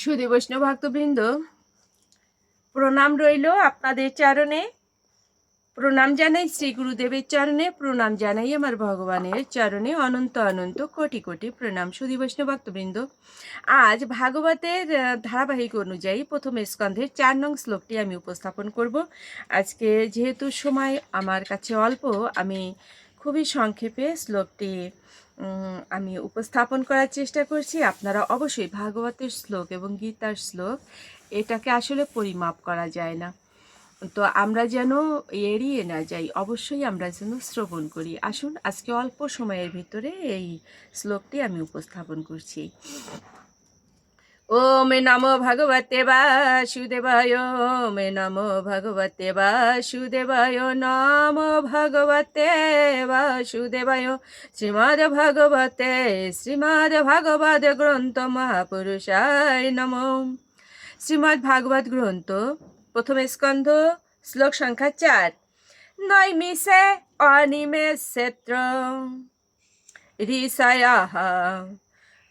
সুদী বৈষ্ণব ভক্তবৃন্দ, প্রণাম রইল আপনাদের চরণে। প্রণাম জানাই শ্রী গুরুদেবের চরণে, প্রণাম জানাই আমার ভগবানের চরণে। অনন্ত অনন্ত কোটি কোটি প্রণাম সুদী বৈষ্ণব ভক্তবৃন্দ। আজ ভাগবতের ধারাবাহিক অনুযায়ী প্রথম স্কন্ধের চার নং শ্লোকটি আমি উপস্থাপন করব। আজকে যেহেতু সময় আমার কাছে অল্প, আমি খুবই সংক্ষেপে শ্লোকটি আমি উপস্থাপন করার চেষ্টা করছি। আপনারা অবশ্যই ভাগবতের শ্লোক এবং গীতার শ্লোক, এটাকে আসলে পরিমাপ করা যায় না। তো আমরা যেন এড়িয়ে না যাই, অবশ্যই আমরা যেন শ্রবণ করি। আসুন, আজকে অল্প সময়ের ভিতরে এই শ্লোকটি আমি উপস্থাপন করছি। ওম নমো ভগবতে বাসুদেবায়, ওম নমো ভগবতে বাসুদেবায়, নমো ভগবতে বাসুদেবায়। শ্রীমদ্ ভগবতে, শ্রীমদ্ ভাগবত গ্রন্থ মহাপুরুষায় নম। শ্রীমদ্ ভাগবত গ্রন্থ, প্রথম স্কন্ধ, শ্লোক সংখ্যা চার। নৈমিষে অনিমেষ ক্ষেত্র ঋষয়ः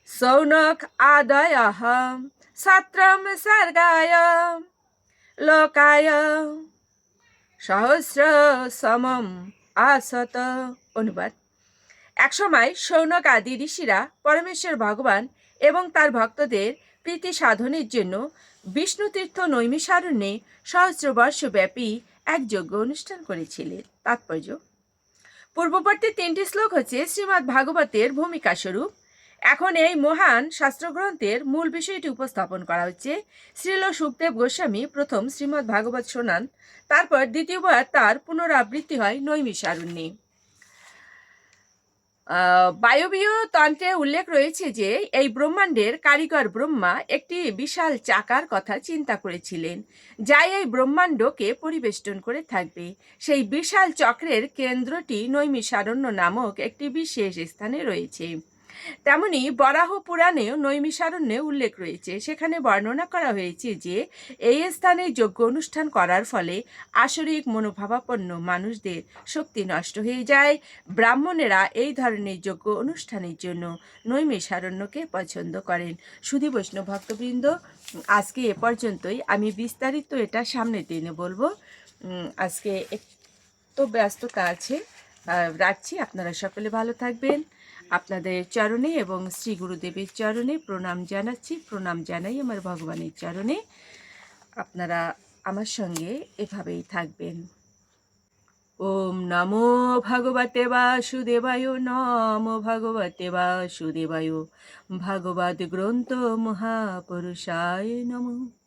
সৌনক আদয়ः ছাত্রম সর্গায় লোকায় সহস্র সমম আসত অনুবাদ। একসময় সৌনক আদি ঋষিরা পরমেশ্বর ভগবান এবং তার ভক্তদের প্রীতি সাধনের জন্য বিষ্ণুতীর্থ নৈমিষারণ্যে সহস্রবর্ষব্যাপী এক যজ্ঞ অনুষ্ঠান করেছিলেন। তাৎপর্য? পূর্ববর্তী তিনটি শ্লোক হচ্ছে শ্রীমদ্ ভাগবতের ভূমিকা স্বরূপ এখন এই মহান শাস্ত্রগ্রন্থের মূল বিষয়টি উপস্থাপন করা হচ্ছে। শ্রীল সুখদেব গোস্বামী প্রথম শ্রীমদ্ ভাগবত শোনান, তারপর দ্বিতীয়বার তার পুনরাবৃত্তি হয় নৈমিষারণ্যে। বায়বীয় তন্ত্রে উল্লেখ রয়েছে যে, এই ব্রহ্মাণ্ডের কারিগর ব্রহ্মা একটি বিশাল চাকার কথা চিন্তা করেছিলেন যা এই ব্রহ্মাণ্ডকে পরিবেষ্টন করে থাকবে। সেই বিশাল চক্রের কেন্দ্রটি নৈমিষারণ্য নামক একটি বিশেষ স্থানে রয়েছে। তেমনি বরাহ পুরাণেও নৈমিষারণ্যে উল্লেখ রয়েছে। সেখানে বর্ণনা করা হয়েছে যে, এই স্থানে যজ্ঞ অনুষ্ঠান করার ফলে আসরিক মনোভাবাপন্ন মানুষদের শক্তি নষ্ট হয়ে যায়। ব্রাহ্মণেরা এই ধরনের যজ্ঞ অনুষ্ঠানের জন্য নৈমিষারণ্যকে পছন্দ করেন। সুধী বৈষ্ণব ভক্তবৃন্দ, আজকে এ পর্যন্তই। আমি বিস্তারিত এটা সামনের দিনে বলব। আজকে একটু ব্যস্ততা আছে। রাখছি। আপনারা সকলে ভালো থাকবেন। আপনাদের চরণে এবং শ্রী গুরুদেবের চরণে প্রণাম জানাচ্ছি, প্রণাম জানাই আমার ভগবানের চরণে। আপনারা আমার সঙ্গে এভাবেই থাকবেন। ওম নমো ভগবতে বাসুদেবায়, নমো ভগবতে বাসুদেবায়। ভগবদ গ্রন্থ মহাপুরুষায় নমঃ।